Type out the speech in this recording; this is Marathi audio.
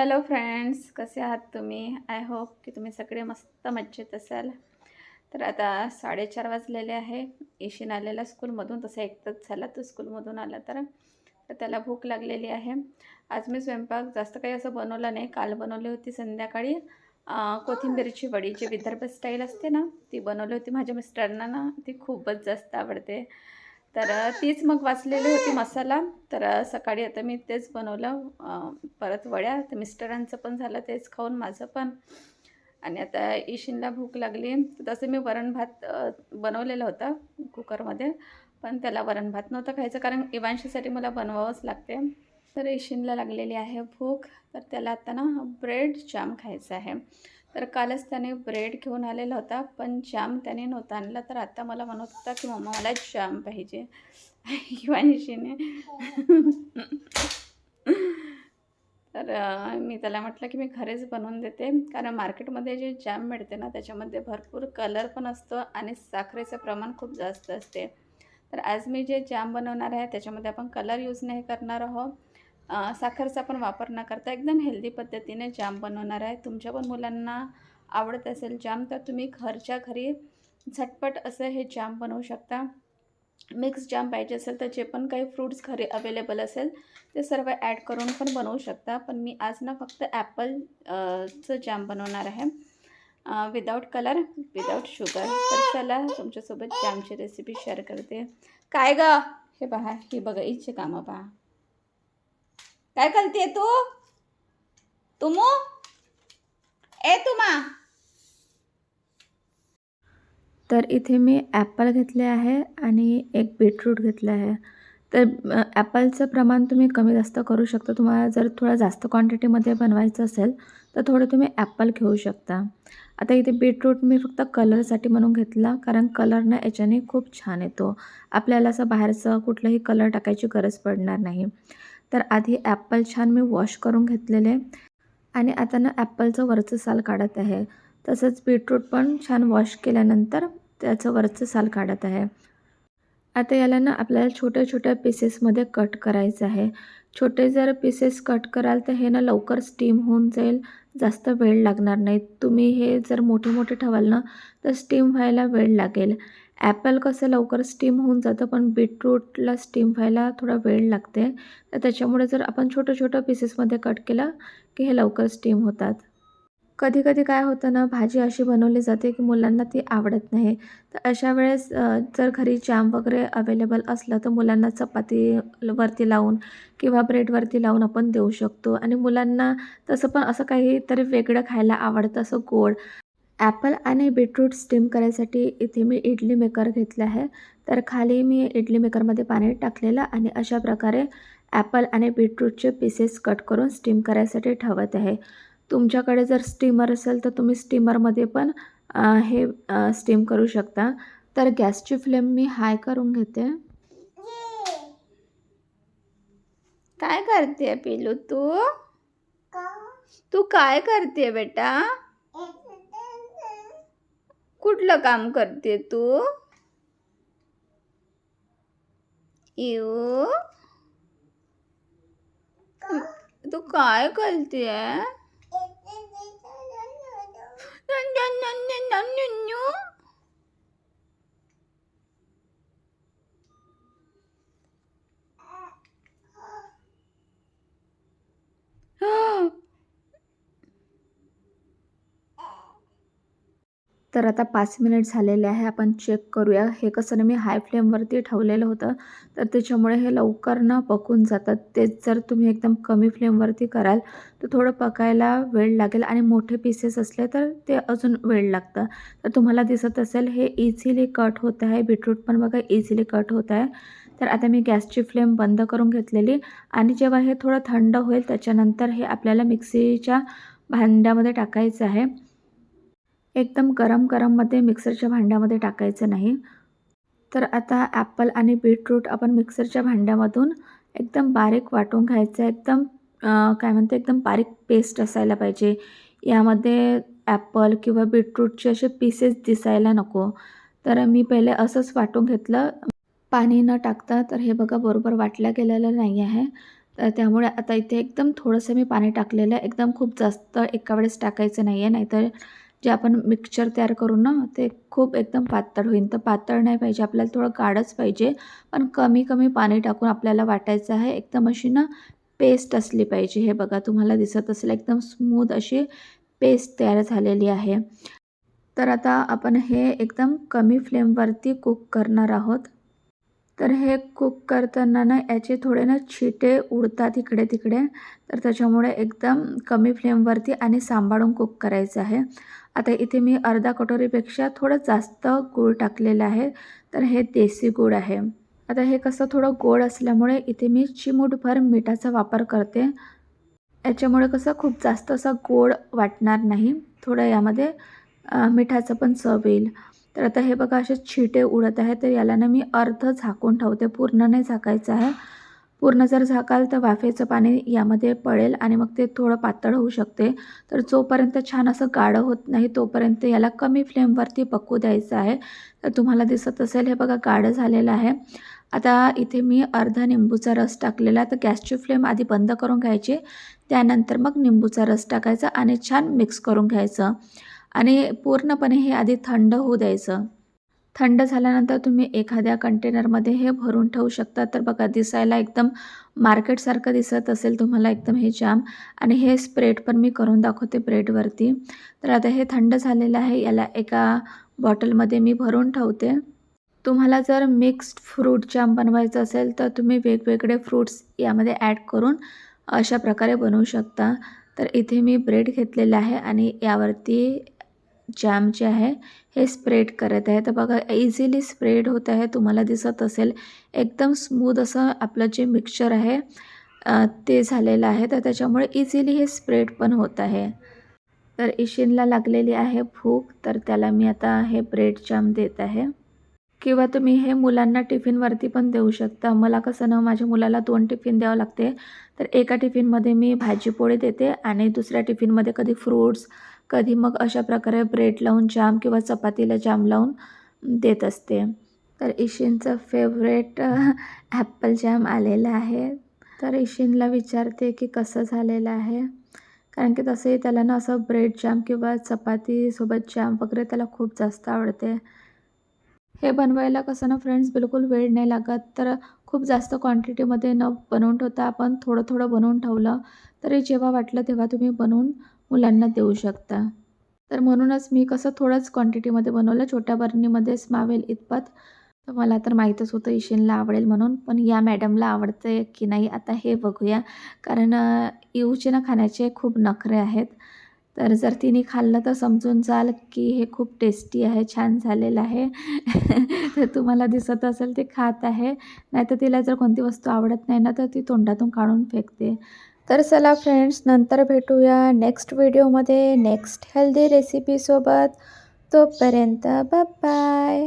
हॅलो फ्रेंड्स कसे आहात तुम्ही? आय होप की तुम्ही सगळे मस्त मज्जेत असाल. तर आता साडेचार वाजलेले आहे. इशिन आलेला स्कूलमधून तसं एकटाच झाला तो स्कूलमधून आला तर. तर त्याला भूक लागलेली आहे. आज मी स्वयंपाक जास्त काही असं बनवलं नाही. काल बनवली होती संध्याकाळी. कोथिंबीरची वडी जी विदर्भ स्टाईल असते ना ती बनवली होती. माझ्या मिस्टरांना ना ती खूपच जास्त आवडते. तर तीच मग वाचलेली होती मसाला. तर सकाळी आता मी तेच बनवलं. परत वड्या. तर मिस्टरांचं पण झालं तेच खाऊन माझं पण. आणि आता इशिनला भूक लागली. तसं मी वरण भात बनवलेलं बनवलेला होता कुकरमध्ये. पण त्याला वरण भात नव्हतं खायचं कारण इवांशीसाठी मला बनवावंच लागते. तर इशिनला लागलेली आहे भूक. तर त्याला आता ना ब्रेड जाम खायचं आहे. तर कालच त्याने ब्रेड घेऊन आलेला होता पण जाम त्याने नव्हता आणला. तर आता मला म्हणत होता की मम्मा मला जाम पाहिजे. इवांशीने तर मी त्याला म्हटलं की मी घरीच बनवून देते. कारण मार्केटमध्ये जे जॅम मिळते ना त्याच्यामध्ये भरपूर कलर पण असतो आणि साखरेचं प्रमाण खूप जास्त असते. तर आज मी जे जॅम बनवणार आहे त्याच्यामध्ये आपण कलर यूज नाही करणार आहोत. साखरचा पण वापर न करता एकदम हेल्दी पद्धतीने जाम बनवणार आहे. तुमच्या पण मुलांना आवडत असेल जाम तर तुम्ही घरच्या घरी झटपट असं हे जाम बनवू शकता. मिक्स जाम पाहिजे असेल तर जे पण काही फ्रूट्स घरी अवेलेबल असेल ते सर्व ॲड करून पण बनवू शकता. पण मी आज ना फक्त ॲपल चं जाम बनवणार आहे. विदाऊट कलर विदाऊट शुगर तर चला तुमच्यासोबत जामची रेसिपी शेअर करते. काय ग? हे पहा ही बघा इच्छे कामं पहा. काय करते तू? तुमू? ए तुमा. तर इथे मी ॲपल घेतले आहे आणि एक बीटरूट घेतलं आहे. तर ॲपलचं प्रमाण तुम्ही कमी जास्त करू शकता. तुम्हाला जर थोडं जास्त क्वांटिटीमध्ये बनवायचं असेल तर थोडं तुम्ही ॲपल घेऊ शकता. आता इथे बीटरूट मी फक्त कलरसाठी म्हणून घेतला कारण कलर ना याच्याने खूप छान येतो. आपल्याला असं बाहेरचं कुठलंही कलर टाकायची गरज पडणार नाही. तर आधी ॲपल छान मी वॉश करून घेतलेले आणि आता ना ॲपलचं वरचं साल काढत आहे. तसंच बीटरूट पण छान वॉश केल्यानंतर त्याचं वरचं साल काढत आहे. आता याला ना आपल्याला छोट्या छोट्या पीसेसमध्ये कट करायचं आहे. छोटे जर पीसेस कट कराल तर हे ना लवकर स्टीम होऊन जाईल. जास्त वेळ लागणार नाही. तुम्ही हे जर मोठे मोठे ठेवाल ना तर स्टीम व्हायला वेळ लागेल. ॲपल कसं लवकर स्टीम होऊन जातं पण बीटरूटला स्टीम व्हायला थोडा वेळ लागते. तर त्याच्यामुळे जर आपण छोटं छोटं पीसेसमध्ये कट केलं की हे लवकर स्टीम होतात. कधी कधी काय होतं ना भाजी अशी बनवली जाते की मुलांना ती आवडत नाही. तर अशा वेळेस जर घरी जॅम वगैरे अवेलेबल असलं तर मुलांना चपाती वरती लावून किंवा ब्रेडवरती लावून आपण देऊ शकतो. आणि मुलांना तसं पण असं काहीतरी वेगळं खायला आवडतं असं गोड. ॲपल आणि बीटरूट स्टीम करायसाठी इथे मी इडली मेकर घेतला आहे. तर खाली मी इडली मेकरमध्ये पाणी टाकलेलं आणि अशा प्रकारे ॲपल आणि बीटरूटचे पीसेस कट करून स्टीम करायसाठी ठेवत आहे. तुमच्याकडे जर स्टीमर असेल तर तुम्ही स्टीमरमध्ये पण हे स्टीम करू शकता. तर गॅसची फ्लेम मी हाय करून घेते. काय करते पिलू तू? तू काय करते बेटा? कुठलं काम करते तू यू तू काय करते तर आता पाच मिनिट झालेले आहे आपण चेक करूया. हे कसं ना मी हाय फ्लेमवरती ठेवलेलं होतं. तर त्याच्यामुळे हे लवकर ना पकून जातात. तेच जर तुम्ही एकदम कमी फ्लेमवरती कराल तर थोडं पकायला वेळ लागेल आणि मोठे पीसेस असले तर ते अजून वेळ लागतं. तर तुम्हाला दिसत असेल हे इझिली कट होत आहे. बीटरूट पण बघा इझिली कट होत आहे. तर आता मी गॅसची फ्लेम बंद करून घेतलेली आणि जेव्हा हे थोडं थंड होईल त्याच्यानंतर हे आपल्याला मिक्सीच्या भांड्यामध्ये टाकायचं आहे. एकदम गरम गरममध्ये मिक्सरच्या भांड्यामध्ये टाकायचं नाही. तर आता ॲपल आणि बीटरूट आपण मिक्सरच्या भांड्यामधून एकदम बारीक वाटून घ्यायचं. एकदम काय म्हणते एकदम बारीक पेस्ट असायला पाहिजे. यामध्ये ॲपल किंवा बीटरूटचे असे पीसेस दिसायला नको. तर मी पहिले असंच वाटून घेतलं. पाणी न टाकता तर हे बघा बरोबर वाटलं गेलेलं नाही आहे. तर त्यामुळे आता इथे एकदम थोडंसं मी पाणी टाकलेलं आहे. एकदम खूप जास्त एका वेळेस टाकायचं नाही आहे नाहीतर जे आपण मिक्सचर तयार करू ना ते खूप एकदम पातळ होईल. तर पातळ नाही पाहिजे आपल्याला थोडं गाढच पाहिजे. पण कमी कमी पाणी टाकून आपल्याला वाटायचं आहे एकदम अशी ना पेस्ट असली पाहिजे. हे बघा तुम्हाला दिसत असेल एकदम स्मूथ अशी पेस्ट तयार झालेली आहे. तर आता आपण हे एकदम कमी फ्लेमवरती कुक करणार आहोत. तर हे कुक करताना ना याचे थोडे ना छिटे उडतात इकडे तिकडे. तर त्याच्यामुळे एकदम कमी फ्लेमवरती आणि सांभाळून कुक करायचं आहे. आता इथे मी अर्धा कटोरीपेक्षा थोडं जास्त गूळ टाकलेलं आहे. तर हे देसी गूळ आहे. आता हे कसं थोडं गोड असल्यामुळे इथे मी चिमूटभर मिठाचा वापर करते. याच्यामुळे कसं खूप जास्त असं गोड वाटणार नाही. थोडं यामध्ये मिठाचं पण चव येईल. तर आता हे बघा असे छिटे उडत आहे तर याला ना मी अर्ध झाकून ठेवते. पूर्ण नाही झाकायचं आहे. पूर्ण जर झाकाल तर वाफेचं पाणी यामध्ये पडेल आणि मग ते थोडं पातळ होऊ शकते. तर जोपर्यंत छान असं गाढं होत नाही तोपर्यंत याला कमी फ्लेमवरती पकू द्यायचं आहे. तर तुम्हाला दिसत असेल हे बघा गाढं झालेलं आहे. आता इथे मी अर्धा निंबूचा रस टाकलेला तर गॅसची फ्लेम आधी बंद करून घ्यायची. त्यानंतर मग निंबूचा रस टाकायचा आणि छान मिक्स करून घ्यायचं. आणि पूर्णपणे हे आधी थंड होऊ द्यायचं. थंड झाल्यानंतर तुम्ही एखाद्या कंटेनरमध्ये हे भरून ठेवू शकता. तर बघा दिसायला एकदम मार्केटसारखं दिसत असेल तुम्हाला एकदम हे जाम. आणि हे स्प्रेड पण मी करून दाखवते ब्रेडवरती. तर आता हे थंड झालेलं आहे. याला एका बॉटलमध्ये मी भरून ठेवते. तुम्हाला जर मिक्स्ड फ्रूट जाम बनवायचं असेल तर तुम्ही वेगवेगळे फ्रूट्स यामध्ये ॲड करून अशा प्रकारे बनवू शकता. तर इथे मी ब्रेड घेतलेलं आहे आणि यावरती जॅम जे आहे हे स्प्रेड करत आहे. तर बघा इझिली स्प्रेड होत आहे तुम्हाला दिसत असेल. एकदम स्मूद असं आपलं जे मिक्सचर आहे ते झालेलं आहे. तर त्याच्यामुळे इझिली हे स्प्रेड पण होत आहे. तर इशिनला लागलेली आहे भूक. तर त्याला मी आता हे ब्रेड जॅम देत आहे. किंवा तुम्ही हे मुलांना टिफिनवरती पण देऊ शकता. मला कसं ना माझ्या मुलाला दोन टिफिन द्यावं लागते. तर एका टिफिनमध्ये मी भाजीपोळी देते आणि दुसऱ्या टिफिनमध्ये कधी फ्रूट्स कधी मग अशा प्रकारे ब्रेड लावून जाम किंवा चपातीला जाम लावून देत असते. तर इशिनचं फेवरेट ॲप्पल जॅम आलेलं आहे. तर इशिनला विचारते की कसं झालेलं आहे. कारण की तसंही त्याला ना असं ब्रेड जॅम किंवा चपातीसोबत जॅम वगैरे त्याला खूप जास्त आवडते. हे बनवायला कसं ना फ्रेंड्स बिलकुल वेळ नाही लागत. तर खूप जास्त क्वांटिटीमध्ये न बनवून ठेवता आपण थोडं थोडं बनवून ठेवलं. तरी जेव्हा वाटलं तेव्हा तुम्ही बनवून मुलांना देऊ शकता. तर म्हणूनच मी कसं थोडंच क्वांटिटीमध्ये बनवलं. छोट्या बरणीमध्येच मावेल इतपत. तर मला तर माहीतच होतं इशिनला आवडेल म्हणून. पण या मॅडमला आवडते की नाही आता हे बघूया. कारण इऊचे ना खाण्याचे खूप नखरे आहेत. तर जर तिने खाल्लं तर समजून जाल की हे खूप टेस्टी आहे छान झालेलं आहे. तर तुम्हाला दिसत असेल ते खात आहे. नाहीतर तिला जर कोणती वस्तू आवडत नाही ना तर ती तोंडातून काढून फेकते. तर चला फ्रेंड्स नंतर भेटूया नेक्स्ट व्हिडिओमध्ये नेक्स्ट हेल्दी रेसिपीसोबत तोपर्यंत बाय